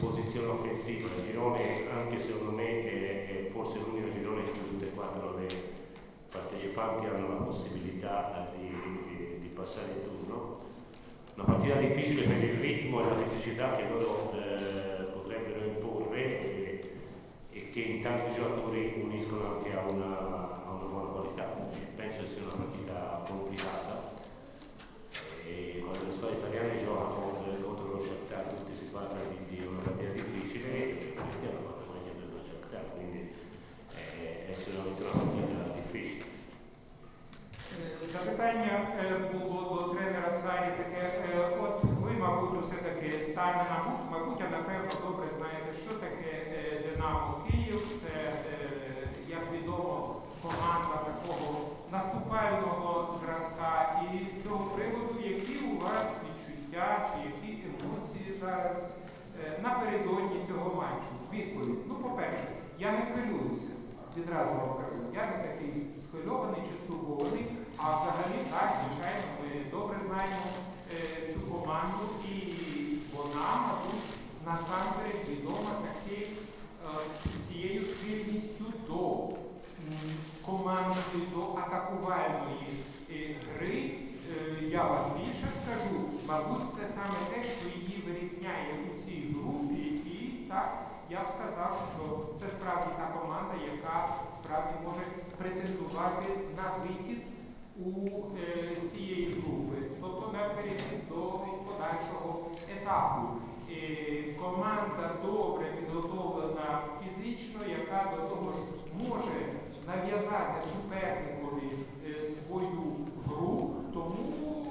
posizione offensiva. Il girone, anche secondo me, è, è forse l'unico girone in cui tutte e quattro le partecipanti hanno la possibilità di, di- di passare il turno. Una partita difficile per il ritmo e la fisicità che loro eh, potrebbero imporre e, e che in tanti giocatori uniscono anche a una, a una buona qualità. Penso sia una мабуть, а напевно добре знаєте, що таке е, Динамо Київ. Це, е, як відомо, команда такого наступального зразка. І з цього приводу, які у вас відчуття чи які емоції зараз е, напередодні цього матчу? Відповідь. Ну, по-перше, я не хвилююся. Відразу вам кажу, я не такий схвильований чи стурбований, а взагалі так, звичайно, ми добре знаємо цю команду командної, до атакувальної е, гри. Е, я вам більше скажу, мабуть, це саме те, що її вирізняє у цій групі, і так я б сказав, що це справді та команда, яка справді може претендувати на вихід у е, цієї групи, тобто на перехід до подальшого етапу. Е, команда добре підготовлена фізично, яка до того ж може нав'язати суперникові е, свою гру, тому